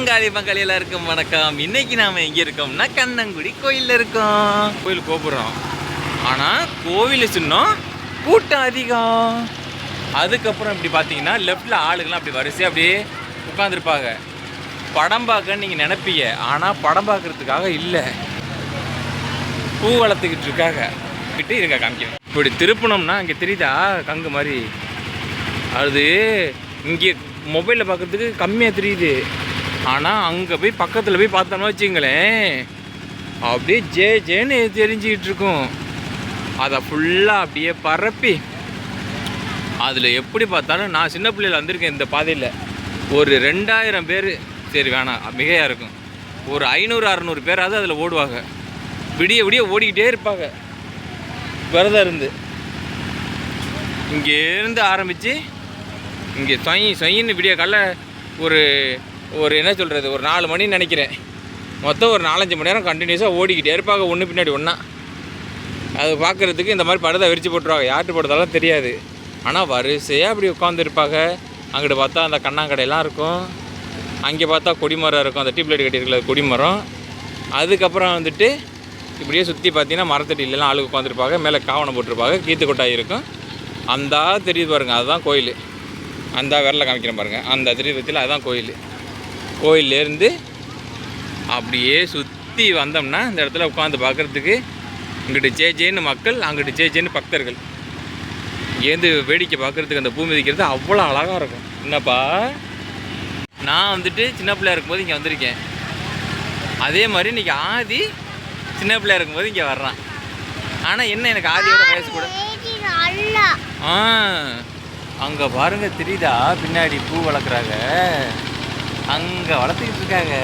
அங்காளி பங்காளி எல்லாருக்கும் வணக்கம். இன்னைக்கு நாம எங்க இருக்கோம்னா கண்ணங்குடி கோயில்ல இருக்கோம். கோயில் கோபுரம். ஆனா கோவில் சின்னம் கூட்டம் அதிகம். அதுக்கப்புறம் இப்படி பார்த்தீங்கன்னா லெஃப்ட்ல ஆளுங்களாம் அப்படி வரிசையா அப்படியே உட்காந்துருப்பாங்க படம் பார்க்கன்னு நீங்க நினைப்பீங்க. ஆனா படம் பார்க்கறதுக்காக இல்லை. பூ வளர்த்துக்கிட்டு இருக்காங்க. கிட்ட இருங்க காமிக்கிறேன். இப்படி திருப்பணம்னா அங்கே தெரியுதா? கங்கு மாதிரி. அது இங்கே மொபைலில் பார்க்கறதுக்கு கம்மியாக தெரியுது. ஆனால் அங்கே போய் பக்கத்தில் போய் பார்த்தோம்னா வச்சுங்களேன் அப்படியே ஜே ஜேன்னு தெரிஞ்சுக்கிட்டு இருக்கும். அதை ஃபுல்லாக அப்படியே பரப்பி அதில் எப்படி பார்த்தாலும் நான் சின்ன பிள்ளையில வந்திருக்கேன் இந்த பாதையில். ஒரு ரெண்டாயிரம் பேர் சரி வேணாம் மிகையாக இருக்கும். ஒரு ஐநூறு அறநூறு பேராவது அதில் ஓடுவாங்க. விடிய விடிய ஓடிக்கிட்டே இருப்பாங்க. விரதம் இருந்து. இங்கேருந்து ஆரம்பித்து இங்கே சொய் சொயின்னு விடிய காலைல ஒரு ஒரு என்ன சொல்கிறது ஒரு நாலு மணின்னு நினைக்கிறேன். மொத்தம் ஒரு நாலஞ்சு மணி நேரம் கண்டினியூஸாக ஓடிக்கிட்டே இருப்பாங்க ஒன்று பின்னாடி ஒன்றா அது பார்க்குறதுக்கு இந்த மாதிரி படத்தை விரிச்சு போட்டுருவாங்க யார்கிட்ட படத்தாலும் தெரியாது. ஆனால் வரிசையாக அப்படி உட்காந்துருப்பாங்க அங்கிட்டு பார்த்தா அந்த கண்ணாங்கடையெல்லாம் இருக்கும். அங்கே பார்த்தா கொடிமரம் இருக்கும். அந்த டியூப்லைட் கட்டியிருக்கிற கொடிமரம். அதுக்கப்புறம் வந்துட்டு இப்படியே சுற்றி பார்த்தீங்கன்னா மரத்தடியிலலாம் ஆளுக்கு உட்காந்துருப்பாங்க மேலே காவணம் போட்டிருப்பாங்க. கீத்து கொட்டாய் இருக்கும். அந்த தெரியுது பாருங்க அதுதான் கோயில். அந்த விரல காமிக்கிறேன் பாருங்கள் அந்த தெரியுறதுல அதுதான் கோயில். கோயிலேருந்து அப்படியே சுற்றி வந்தோம்னா இந்த இடத்துல உட்காந்து பார்க்குறதுக்கு இங்கிட்டு ஜே ஜேன்னு மக்கள் அங்கிட்டு ஜே ஜேன்னு பக்தர்கள். ஏந்து வேடிக்கை பார்க்குறதுக்கு அந்த பூமி மிதிக்கிறது அவ்வளோ அழகாக இருக்கும். என்னப்பா? நான் வந்துட்டு சின்ன பிள்ளையா இருக்கும்போது இங்கே வந்திருக்கேன். அதே மாதிரி இன்னைக்கு ஆதி சின்ன பிள்ளையா இருக்கும்போது இங்கே வர்றான். ஆனால் என்ன எனக்கு ஆதியோட வயசு கூட? ஆ அங்கே பாருங்க தெரியுதா? பின்னாடி பூ வளர்க்குறாங்க. அங்கே வளர்த்துக்கிட்டு இருக்காங்க.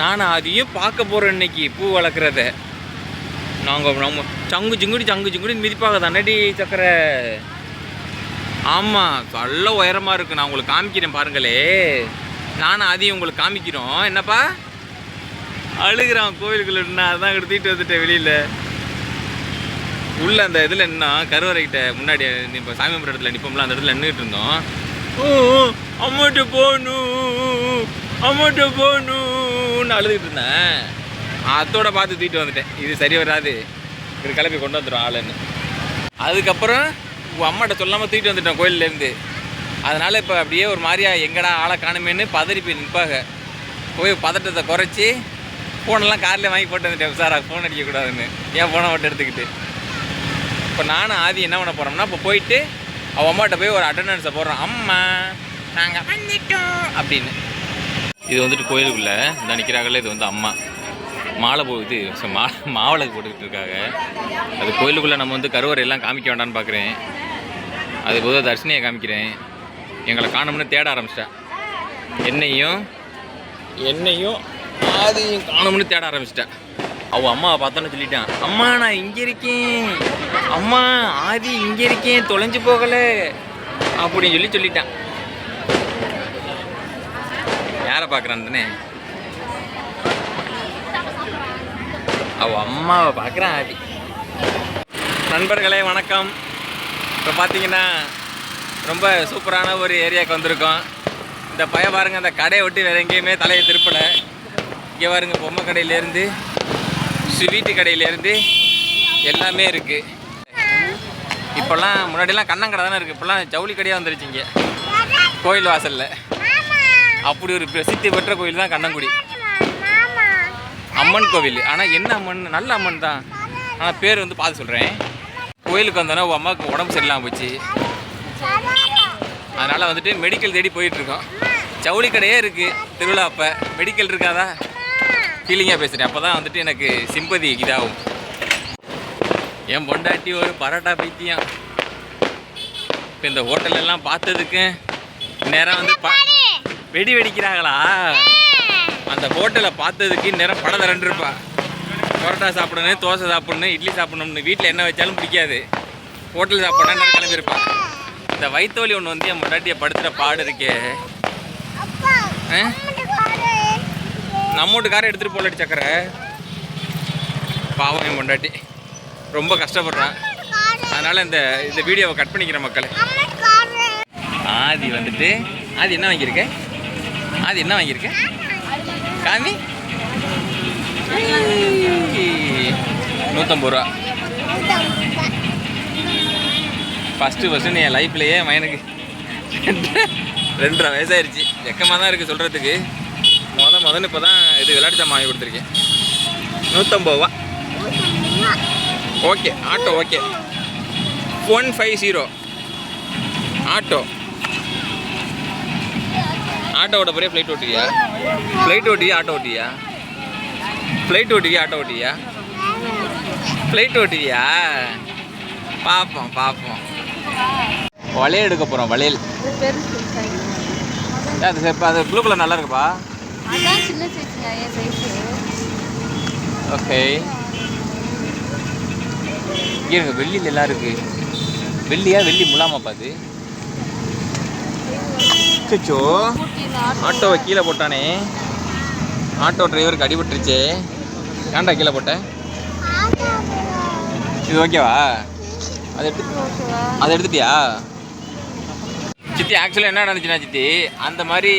நானும் அதையும் பார்க்க போகிறேன் இன்னைக்கு பூ வளர்க்குறத. நாங்கள் நம்ம சங்கு சிங்குடி சங்கு சிங்குடி மிதிப்பாங்க தானடி சக்கரை. ஆமாம் நல்ல உயரமாக இருக்குது நான் உங்களுக்கு காமிக்கிறேன் பாருங்களே. நானும் அதையும் உங்களுக்கு காமிக்கிறோம். என்னப்பா? அழுகிறான் கோவிலுக்குள்ள நான் அதான் எடுத்துகிட்டு வந்துட்டேன் வெளியில். உள்ளே அந்த இதில் என்ன கருவறைக்கிட்ட முன்னாடி இப்போ சாமி இடத்துல நிற்போம்ல அந்த இடத்துல நின்றுட்டு இருந்தோம். அம்மாட்ட போகணும் அம்மாட்ட போகணும்னு அழுதுகிட்டு இருந்தேன். அதோட பார்த்து தூக்கிட்டு வந்துட்டேன். இது சரி வராது. இது கிளப்பி கொண்டு வந்துடும் ஆளுன்னு. அதுக்கப்புறம் உன் அம்மாட்ட சொல்லாமல் தூக்கிட்டு வந்துட்டேன் கோயிலேருந்து அதனால் இப்போ அப்படியே ஒரு மாதிரியா எங்கடா ஆளை காணுமேன்னு பதறி போய் நிற்பாங்க. போய் பதட்டத்தை குறைச்சி ஃபோனெல்லாம் கார்லேயே வாங்கி போட்டு வந்துட்டேன். சாரா ஃபோன் அடிக்கக்கூடாதுன்னு ஏன் ஃபோனை மட்டும் எடுத்துக்கிட்டு? இப்போ நானும் ஆதி என்ன பண்ண போகிறோம்னா இப்போ போயிட்டு அவன் அம்மாட்ட போய் ஒரு அட்டண்டன்ஸை போடுறான். அம்மா நாங்கள் வந்துட்டோம். அப்படின்னு. இது வந்துட்டு கோயிலுக்குள்ளே இந்த நிற்கிறாங்களே இது வந்து அம்மா. மாலை போ இது மா மாவிளக்கு போட்டுக்கிட்டு இருக்காங்க. அது கோயிலுக்குள்ளே நம்ம வந்து கருவறை எல்லாம் காமிக்க வேண்டாம்னு பார்க்குறேன் அது போது தர்ஷினியை காமிக்கிறேன். எங்களை காணோம்னு தேட ஆரம்பிச்சிட்டா. என்னையும் என்னையும் அதையும் காணோம்னு தேட ஆரம்பிச்சிட்டா. அவ அம்மாவை பார்த்தோன்னு சொல்லிட்டான். அம்மா நான் இங்கே இருக்கேன். அம்மா ஆதி இங்கே இருக்கேன். தொலைஞ்சு போகல. அப்படின்னு சொல்லி சொல்லிட்டான். யாரை பார்க்குறான் தானே? அவ அம்மாவை பார்க்குறான் ஆதி. நண்பர்களே வணக்கம். இப்போ பார்த்தீங்கன்னா ரொம்ப சூப்பரான ஒரு ஏரியாவுக்கு வந்திருக்கோம். இந்த பய பாருங்கள் அந்த கடையை விட்டு வேற எங்கேயுமே தலையை திருப்பலை. இங்கே பாருங்கள் பொம்மை கடையிலேருந்து ஸ்வீட்டு கடையிலேருந்து எல்லாமே இருக்குது இப்போல்லாம் முன்னாடிலாம் கண்ணங்கடை தானே இருக்குது இப்போல்லாம் ஜவுளி கடையாக வந்துருச்சுங்க கோயில் வாசலில். அப்படி ஒரு பிரசித்தி பெற்ற கோயில் தான் கண்ணங்குடி. அம்மன் கோவில். ஆனால் என்ன அம்மன்? நல்ல அம்மன் தான். ஆனால் பேர் வந்து பார்த்து சொல்கிறேன் கோயிலுக்கு வந்தோன்னா உங்கள் அம்மாவுக்கு உடம்பு சரியில்லாமல் போச்சு. அதனால் வந்துட்டு மெடிக்கல் தேடி போயிட்டுருக்கோம் ஜவுளி கடையே இருக்குது திருவிழா அப்போ. மெடிக்கல் இருக்காதா? ஃபீலிங்காக பேசுகிறேன் அப்போ தான் வந்துட்டு எனக்கு சிம்பதி இதாகும். என் பொண்டாட்டி ஒரு பரோட்டா பைத்தியம். இப்போ இந்த ஹோட்டல் எல்லாம் பார்த்ததுக்கு நேரம் வந்து ப வெடி வெடிக்கிறாங்களா? அந்த ஹோட்டலை பார்த்ததுக்கு நேரம் படம் திரண்டிருப்பா. பரோட்டா சாப்பிடணும் தோசை சாப்பிடணும் இட்லி சாப்பிடணும்னு. வீட்டில் என்ன வச்சாலும் பிடிக்காது. ஹோட்டல் சாப்பிடணும் நேரம் கிளம்பியிருப்பா. இந்த வயிற்றுவலி ஒன்று வந்து என் பொண்டாட்டியை படுத்துகிற பாடு இருக்கே. ஆ? நம்ம காரை எடுத்துகிட்டு போலடி சக்கரை. பாவம் என் பொண்டாட்டி. ரொம்ப கஷ்டப்படுறான். அதனால் இந்த இந்த வீடியோவை கட் பண்ணிக்கிறேன் மக்கள். ஆதி வந்துட்டு ஆதி என்ன வாங்கியிருக்க? ஆதி என்ன வாங்கியிருக்க? காமி? நூற்றம்பது ரூபா. ஃபஸ்ட்டு ஃபஸ்ட்டு என் லைஃப்லையே மயனுக்கு ரெண்டரை வயசாயிருச்சு. வெக்கமாக தான் இருக்குது சொல்கிறதுக்கு தான் முதல்ல இப்போ தான் இது விளையாட்டு ஜாமான் வாங்கி கொடுத்துருக்கேன். நூற்றம்பது ரூபா. Okay auto okay. One five zero. Auto. ஆட்டோவோட பெரிய ஃப்ளைட் ஓட்டியா? ஃப்ளைட் ஓட்டியா ஆட்டோ ஓட்டியா? ஃப்ளைட் ஓட்டியா ஆட்டோ ஓட்டியா? ஃப்ளைட் ஓட்டியா? பார்ப்போம் பார்ப்போம் வளையல் எடுக்க போகிறோம் வளையல். அது இப்போ அது ப்ளூ கலர் நல்லா இருக்குப்பா. அதான் சின்ன சைஸுங்க என் சைஸு ஓகே. இருங்க வெள்ளியில் எல்லாம் இருக்கு. வெள்ளியா வெள்ளி முலாமாப்பா அது? சுச்சோ ஆட்டோவை கீழே போட்டானே. ஆட்டோ டிரைவருக்கு அடிபட்டுருச்சே. ஏன்டா கீழே போட்டேன் இது ஓகேவா? அதை எடுத்து அதை எடுத்துட்டியா? சித்தி ஆக்சுவலாக என்ன நடந்துச்சுன்னா சித்தி அந்த மாதிரி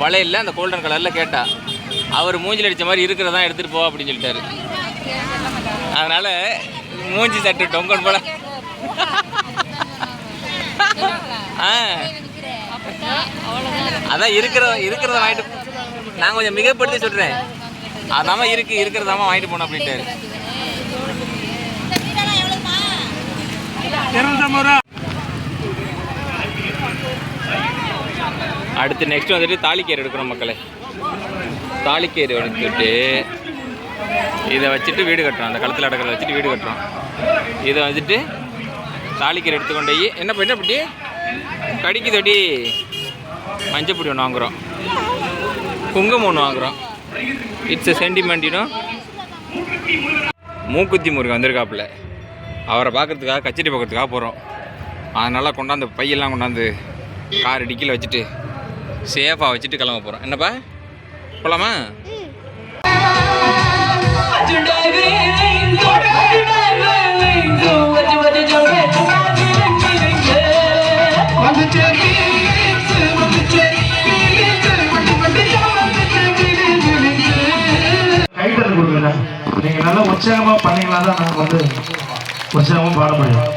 வளையல்ல அந்த கோல்டன் கலரில் கேட்டா அவர் மூஞ்சில் அடித்த மாதிரி இருக்கிறதான் எடுத்துகிட்டு போ அப்படின்னு சொல்லிட்டாரு. அதனால் மூஞ்சி சட்டு டொங்கன் போல. ஆ. அதான் இருக்கிற இருக்கிறத வாங்கிட்டு நான் கொஞ்சம் மிகப்படுத்தி சொல்கிறேன் அதாம இருக்கு இருக்கிறதாம வாங்கிட்டு போனோம் அப்படின்ட்டாரு. அடுத்து நெக்ஸ்ட் வந்துட்டு தாலிக்கயிறு எடுக்கிறோம் மக்களே. தாலிக்கயிறு எடுத்துட்டு இதை வச்சுட்டு வீடு கட்டுறோம். அந்த களத்தில் அடக்கிறத வச்சுட்டு வீடு கட்டுறோம். இதை வந்துட்டு தாலிக்கயிறு எடுத்துக்கொண்டு போய் என்ன பண்ண கடிக்கு தொட்டி. மஞ்சப்பொடி ஒன்று வாங்குகிறோம் குங்குமம் ஒன்று வாங்குகிறோம் இட்ஸ் எ சென்டிமெண்டினும் மூக்குத்தி முருகன் வந்திருக்காப்புல. அவரை பார்க்குறதுக்காக கச்சேரி பார்க்குறதுக்காக போகிறோம் அதனால் கொண்டாந்து பையெல்லாம் கொண்டாந்து கார் டிக்கியில் வச்சுட்டு சேஃபாக வச்சுட்டு கிளம்ப போகிறோம் என்னப்பா? போகலாமா கைத்தட்டு கொடுக்குறேன் நீங்க நல்லா உற்சாகமா பண்ணீங்களா தான் நாங்க வந்து உற்சாகமா பாட முடியும்.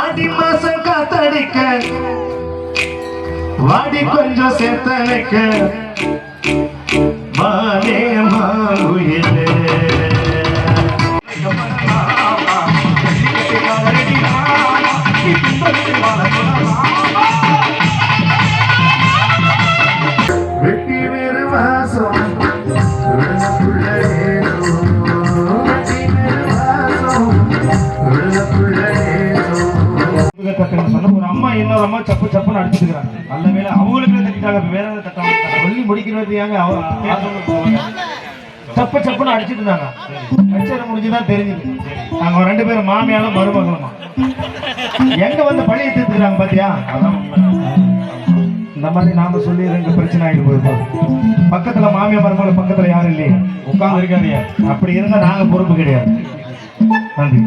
ஆடி மாசம் காத்தடிக்க. வாடி கொஞ்சம் சேர்த்தனைக்க மானே மாங்குயிலே தட்டுன்னு சொன்னா ஒரு அம்மா இன்னொரு அம்மா சப்பு சப்புன்னு அடிச்சுக்கிறாங்க. நல்ல வேலை அவங்களுக்கு தட்டிட்டாங்க வேற எதாவது தட்டாங்க சொல்லி முடிக்கிறது ஏங்க போவாங்க. சப்பு சப்புன்னு அடிச்சிட்டு இருந்தாங்க. அடிச்சதை முடிஞ்சுதான் தெரிஞ்சுது. நாங்க ரெண்டு பேரும் மாமியாலும் மருமகளுமா. எங்க வந்து பழைய தீர்த்துக்கிறாங்க பாத்தியா? இந்த மாதிரி நாம சொல்லி ரெண்டு பிரச்சனை ஆயிட்டு போயிருப்போம் பக்கத்துல மாமியா மருமகள் பக்கத்துல யாரும் இல்லையே. உட்கார்ந்து இருக்காதியா அப்படி இருந்தா நாங்க பொறுப்பு கிடையாது. நன்றி.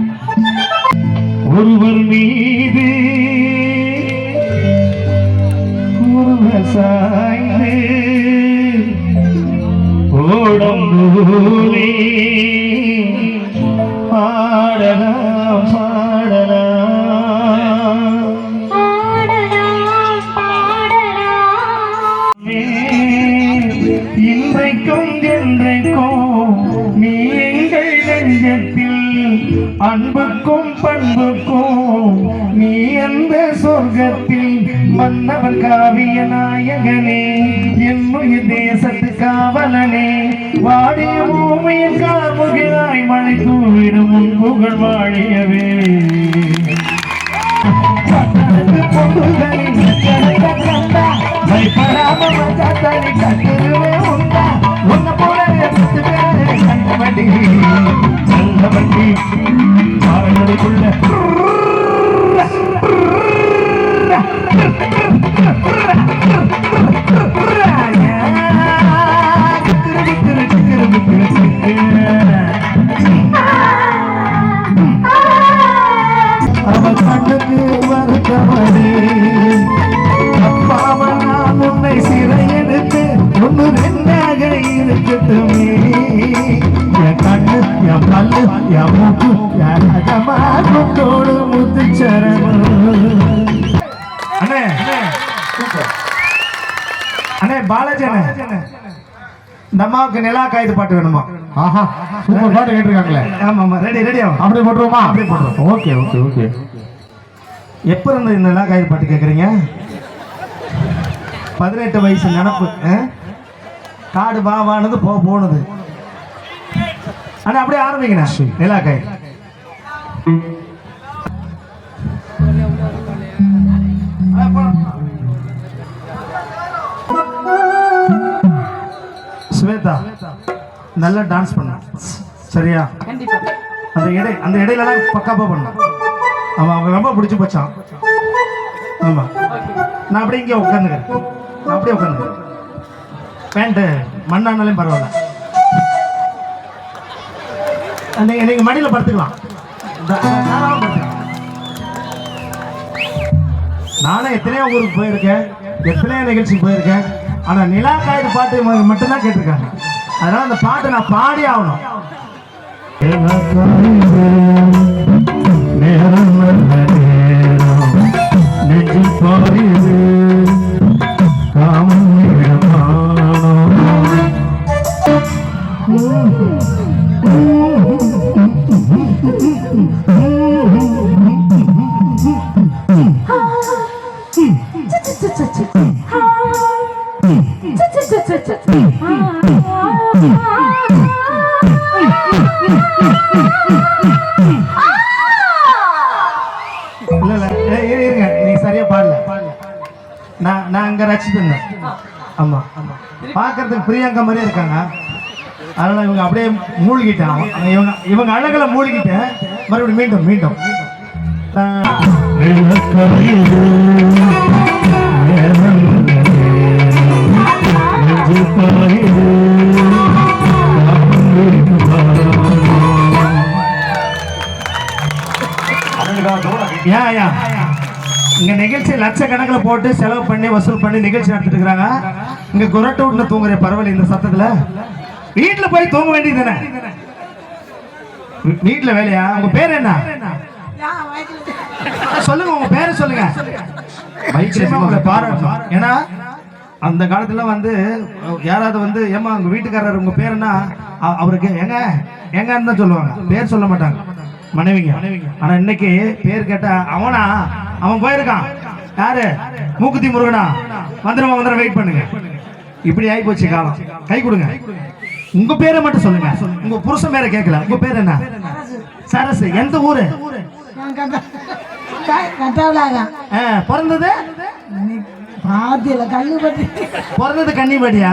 ஒருவர் மீது ஒருவர் சாய்ந்து ஓடம்பூரே பாடலாம் பாடலாம். இன்றைக்கும் என்றைக்கும் நீ எங்கள் நெஞ்சத்தில் அன்புக்கும் சொர்க்கத்தில் மன்னவன் காவிய நாயகனே என்னுய தேசத்து காவலனே. வாடிய பூமியில் கார்முகிலாய் மழை தூவிடும் உன் புகழ் வாழியவே. அவள் முத்துச்சரணம் அண்ணே. அண்ணே பாலாஜி அண்ணே. இந்த அம்மாவுக்கு நிலா காயுது பாட்டு வேணுமா? ஆஹா சூப்பர் பாட்டு கேட்டிருக்காங்களே. ஆமா ஆமா. ரெடி ரெடி ஆகும். அப்படி போட்டுருவோமா? அப்படியே போட்டுருவோம். Okay okay okay. எப்போ இருந்து இந்த நிலா காயுது பாட்டு கேட்குறீங்க பதினெட்டு வயசு நினப்பு? காடு வா வானது போ போனது. அண்ணா அப்படியே ஆரம்பிங்கண்ணா. நிலா காய் ஸ்வேதா நல்லா டான்ஸ் பண்ண. சரியா? அந்த இடை அந்த இடையிலலாம் பக்காப்பா பண்ணணும் அவன் அவங்க ரொம்ப பிடிச்சி போச்சான் ஆமா. நான் அப்படியே இங்கே உட்காந்துக்கிறேன். நான் அப்படியே உட்காந்துக்கிறேன். பேண்ட்டு மண்ணானாலையும் பரவாயில்ல. நீங்கள் நீங்கள் மடியில் படுத்துக்கலாம். நானும் எத்தனையோ ஊருக்கு போயிருக்கேன் எத்தனையோ நிகழ்ச்சிக்கு போயிருக்கேன் ஆனால் நிலா காயுது பாட்டு மட்டும்தான் கேட்டிருக்காங்க. அதனால அந்த பாட்டை நான் பாடி ஆகணும். நேரம் நேரம் நெஞ்சில் பாயுது சரியா பாடல. நான் நான் அங்க ரசிச்சிருந்தேன் ஆமா ஆமா. பார்க்கறதுக்கு பிரியங்கா மாதிரியே இருக்காங்க. அதனால இவங்க அப்படியே மூழ்கிட்டேன். இவங்க இவங்க அழகுல மூழ்கிட்டேன் மறுபடியும் மீண்டும் மீண்டும். இங்க நிகழ்ச்சி லட்சக்கணக்கில் போட்டு செலவு பண்ணி வசூல் பண்ணி நிகழ்ச்சி நடத்திட்டு இருக்காங்க. இங்க குரட்டு விட்டு தூங்குற பரவாயில்ல இந்த சத்தத்துல. வீட்டுல போய் தூங்க வேண்டியதுதானே வீ- வீட்டுல வேலையா? உங்க பேர் என்ன? சொல்லுங்க உங்க பேரை சொல்லுங்க. பாராட்டணும். ஏன்னா அந்த காலத்துல வந்து யாராவது வந்து ஏமா உங்க வீட்டுக்காரர் உங்க பேர் என்ன அ- அவருக்கு எங்க எங்கன்னு தான் சொல்லுவாங்க. பேர் சொல்ல மாட்டாங்க. மனைவிங்க. ஆனா இன்னைக்கு பேர் கேட்டா அவனா அவன் போயிருக்கான். யாரு? மூக்குத்தி முருகனா. வந்துருமா வந்துடும் வெயிட் பண்ணுங்க. இப்படி ஆகி போச்சு காலம். கை கொடுங்க. உங்க பேரை மட்டும் சொல்லுங்க. உங்க புருஷன் பேரை கேட்கல. உங்க பேர் என்ன? சரசு. எந்த ஊரு? பிறந்தது? பாத்தியில கல்லு பட்டி பிறந்தது கன்னிப்பட்டியா?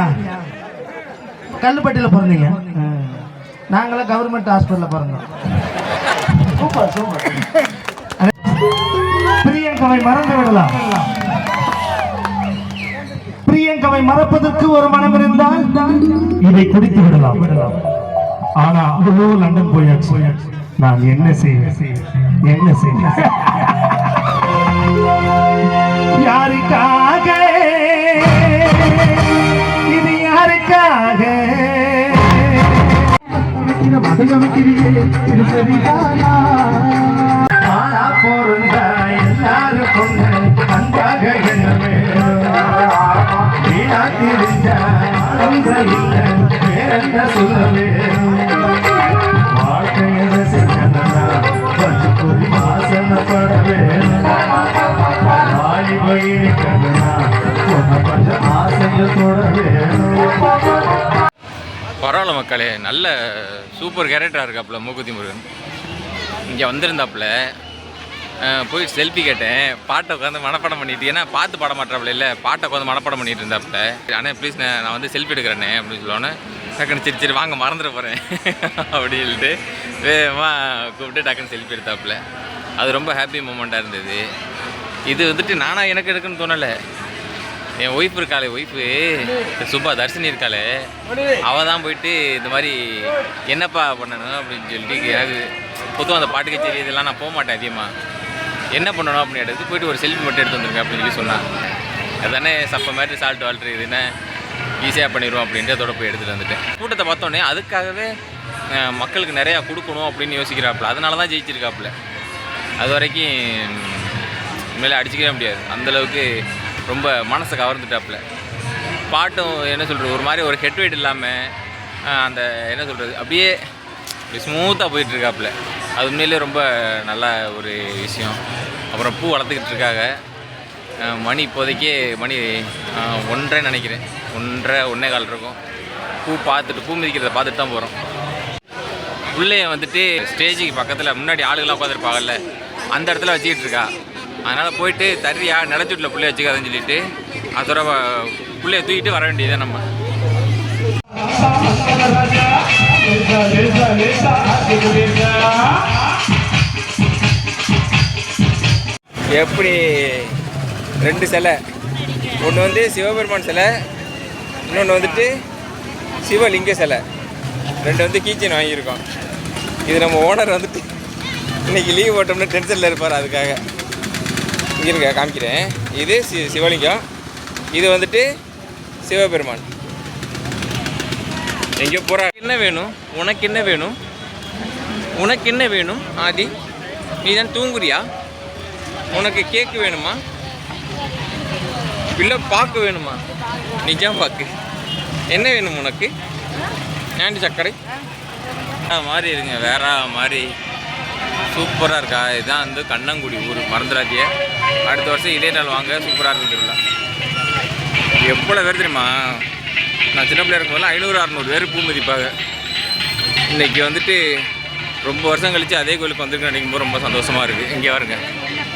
கல்லுப்பட்டியில் பிறந்தீங்க. நாங்களாம் கவர்மெண்ட் ஹாஸ்பிட்டலில் பிறந்தோம். Super super. பிரியங்கவை மறந்து விடலாம் பிரியங்கவை மறப்பதற்கு ஒரு மனம் இருந்தால் இதை குடித்து விடலாம். விடலாம் ஆனா அவ்வளோ லண்டன் போயாச்சு. நான் என்ன செய்வேன்? என்ன செய்வேன்? யாருக்காக இது யாருக்காக? ஆனா பொருந்தா எல்லாரும் கொண்டு அன்பாக என்ன வேணும் வீணா தெரிஞ்ச ஆனந்த இல்ல வேறென்ன சொல்ல வேணும் வாழ்க்கையை ரசிக்கணும்னா கொஞ்சம் பொறி வாசனப்பட வேணும் வாலிப பரவாயில்ல மக்களே நல்ல சூப்பர் கேரக்டராக இருக்காப்புல மூக்குத்தி முருகன். இங்கே வந்திருந்தாப்புல. போய் செல்ஃபி கேட்டேன். பாட்டை உட்காந்து மனப்பாடம் பண்ணிட்டு ஏன்னா பார்த்து பாட மாட்டாப்புல இல்லை பாட்டை உட்காந்து மனப்பாடம் பண்ணிட்டு இருந்தாப்புல. ஆனால் ப்ளீஸ் நான் வந்து செல்ஃபி எடுக்கிறேனே அப்படின்னு சொல்லோன்னே டக்குன்னு சரி சரி வாங்க மறந்துட போகிறேன் அப்படின்னு சொல்லிட்டு வேகமாக கூப்பிட்டு டக்குன்னு செல்ஃபி எடுத்தாப்புல. அது ரொம்ப ஹாப்பி மூமெண்ட்டாக இருந்தது. இது வந்துட்டு நானாக எனக்கு எடுக்குன்னு தோணலை. என் ஒய்ஃப் இருக்காளே ஒய்ஃபு சுப்பா தர்ஷினி இருக்காளே. அவள் தான் போயிட்டு இந்த மாதிரி என்னப்பா பண்ணணும் அப்படின்னு சொல்லிட்டு எனக்கு பொதுவாக அந்த பாட்டு கச்சேரி இதெல்லாம் நான் போக மாட்டேன் அதிகமாக என்ன பண்ணணும் அப்படின்னு எடுத்து போயிட்டு ஒரு செல்ஃபி மட்டும் எடுத்து வந்திருக்கேன் அப்படின்னு சொல்லி சொன்னான். அதானே சப்ப மாதிரி சால்ட் வால்ட்ரு இது என்ன? ஈஸியாக பண்ணிடுவோம் அப்படின்ட்டு அதோட போய் எடுத்துகிட்டு வந்துட்டேன். கூட்டத்தை பார்த்தோன்னே அதுக்காகவே மக்களுக்கு நிறையா கொடுக்கணும் அப்படின்னு யோசிக்கிறாப்புல. அதனால தான் ஜெயிச்சிருக்காப்புல. அது வரைக்கும் உண்மையிலே அடிச்சுக்கவே முடியாது. அந்தளவுக்கு ரொம்ப மனசை கவர்ந்துட்டாப்புல. பாட்டும் என்ன சொல்கிறது ஒரு மாதிரி ஒரு ஹெட் வெயிட் இல்லாமல் அந்த என்ன சொல்கிறது அப்படியே ஸ்மூத்தாக போயிட்டுருக்காப்புல. அது உண்மையிலே ரொம்ப நல்ல ஒரு விஷயம். அப்புறம் பூ வளர்த்துக்கிட்டு இருக்காங்க மணி இப்போதைக்கே மணி அஹ், ஒன்றரை நினைக்கிறேன். ஒன்றரை ஒன்றே கால் இருக்கும். பூ பார்த்துட்டு பூ மிதிக்கிறத பார்த்துட்டு தான் போகிறோம் உள்ளே வந்துட்டு ஸ்டேஜுக்கு பக்கத்தில் முன்னாடி ஆளுகளாக உட்காந்துருப்பாங்கல்ல அந்த இடத்துல வச்சுக்கிட்டு இருக்கா. அதனால் போயிட்டு தர்றியா நிலச்சூட்டில் பிள்ளைய வச்சுக்காதுன்னு சொல்லிட்டு அதோட வ- தூக்கிட்டு வர வேண்டியதுதான் நம்ம. எப்படி ரெண்டு சிலை? ஒன்று வந்து சிவபெருமான் சிலை இன்னொன்று வந்துட்டு சிவலிங்க சிலை. ரெண்டு வந்து கீச்சன் வாங்கியிருக்கோம். இது நம்ம ஓனர் வந்துட்டு இன்றைக்கி லீவ் போட்டோம்னா டென்ஷனில் இருப்பார் அதுக்காக. இருங்க காமிக்கிறேன். இது சி சிவலிங்கம். இது வந்துட்டு சிவபெருமான். எங்கே போகிறா என்ன வேணும்? உனக்கு என்ன வேணும்? உனக்கு என்ன வேணும் ஆதி? நீ தான் தூங்குறியா? உனக்கு கேக்கு வேணுமா? இல்லை பாக்கு வேணுமா? நிஜம் பாக்கு. என்ன வேணும் உனக்கு? ஏண்டி சர்க்கரை? ஆ மாதிரி இருங்க. வேற மாதிரி சூப்பராக இருக்கா? இதுதான் வந்து கண்ணங்குடி ஊர். மறந்துடாதிய அடுத்த வருஷம் இதே நாள் வாங்க. சூப்பராக இருக்கும் திருவிழா. எவ்வளோ பேர் தெரியுமா? நான் சின்ன பிள்ளையா இருக்கும்போது ஐநூறு அறநூறு பேர் பூ மதிப்பாக இன்னைக்கு வந்துட்டு ரொம்ப வருஷம் கழிச்சு அதே கோயிலுக்கு வந்திருக்கு நினைக்கும் போது ரொம்ப சந்தோஷமாக இருக்குது இங்கே வருங்க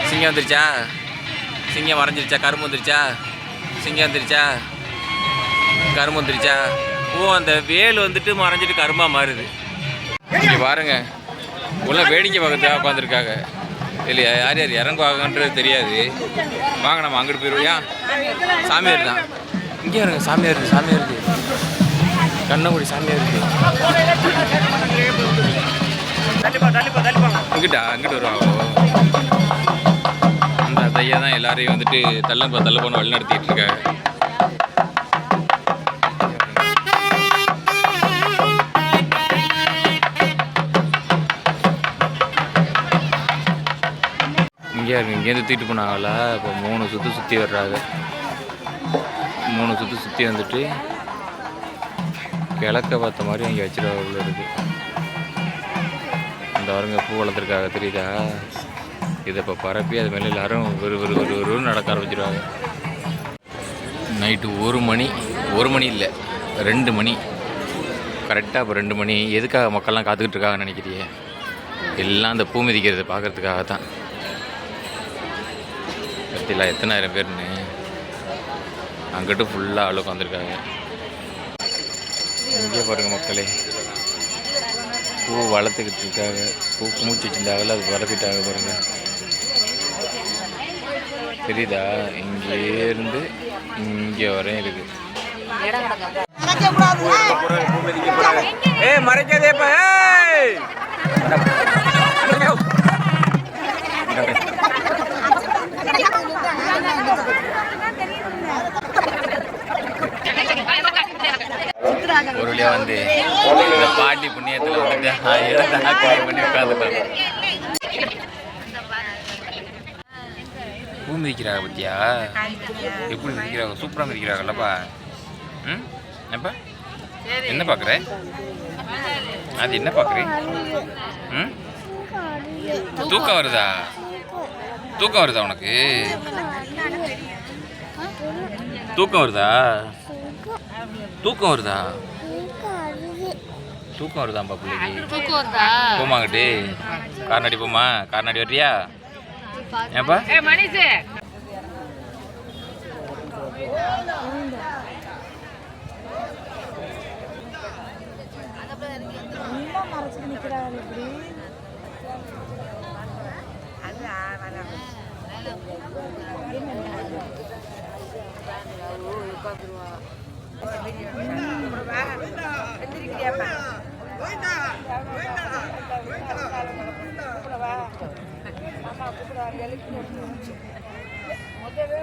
சிங்கம் வந்துருச்சா? சிங்கம் வரைஞ்சிருச்சா? கரும்பு வந்துருச்சா? சிங்கம் வந்துருச்சா? கரும்பு வந்துருச்சா? ஓ அந்த வேல் வந்துட்டு மறைஞ்சிட்டு கரும்பாக மாறுது. இங்கே பாருங்கள் உள்ள வேடிக்கை பார்க்கறதுக்காக உட்காந்துருக்காங்க. இல்லையா? யார் யார் இறங்குவாங்கன்றது தெரியாது. வாங்க நம்ம அங்கிட்டு போயிடுவோம் சாமியார் தான். இங்கே இருங்க சாமியார் இருக்கு சாமியார் இருக்கு. கண்ணங்குடி சாமியார் இருக்கு. இங்கிட்டா? அங்கிட்டு வருவாங்க அந்த ஐயா தான் எல்லாரையும் வந்துட்டு தள்ள தள்ள போன வழி நடத்திட்டு இருக்காங்க. இங்கே இருக்கு? இங்கேருந்து தூக்கிட்டு போனாங்களா இப்போ மூணு சுற்று சுற்றி வர்றாங்க. மூணு சுற்று சுற்றி வந்துட்டு கிழக்க பார்த்த மாதிரி அங்கே வச்சிருவாங்க இருக்குது இந்த வரங்க பூ வளர்த்துருக்காங்க. தெரியுதா? இதை இப்போ பரப்பி அது மேலே எல்லோரும் ஒரு ஒரு ஒரு ஒரு நடக்க ஆரம்பிச்சிருவாங்க. நைட்டு ஒரு மணி ஒரு மணி இல்லை ரெண்டு மணி. கரெக்டாக இப்போ ரெண்டு மணி. எதுக்காக மக்கள்லாம் காத்துக்கிட்டு இருக்காங்கன்னு நினைக்கிறியே? எல்லாம் அந்த பூ மிதிக்கிறத பார்க்கறதுக்காக தான் பத்திலா எத்தனாயிரம் பேர்னு அங்கிட்டு ஃபுல்லாக ஆளு உட்காந்துருக்காங்க இங்கே பாருங்க மக்களே. பூ வளர்த்துக்கிட்டு இருக்காங்க. பூ மூச்சு வச்சுருந்தாங்கல்ல அது பரப்பிட்டாங்க பாருங்க. தெரியுதா? இங்கேருந்து இங்கே வரையும் இருக்குது ஏய் மறைக்காதேப்பா. ஏய்! ஒரு வழியாக வந்து இந்த பாட்டி புண்ணியத்தில் வந்து ஆ, இடத்த பண்ணி பூ மிதிக்கிறாங்க பத்தியா? எப்படி மிதிக்கிறாங்க? சூப்பராக மிதிக்கிறாங்கல்லப்பா. ம்? என்னப்பா? என்ன பார்க்குற அது என்ன பார்க்குற ம்? தூக்கம் வருதா? தூக்கம் வருதா உனக்கு? தூக்கம் வருதா? தூக்கம் வருதா? தூக்கம் வருதாம்பா பிள்ளைக்கு. தூக்கம் வருதா? போமாங்கட்டி கார்நாடி போமா கார்நாடி வர்றியா ஏப்பா மணிஷு. மறைச்சு நிற்கிறாரு இப்படி அது முதவே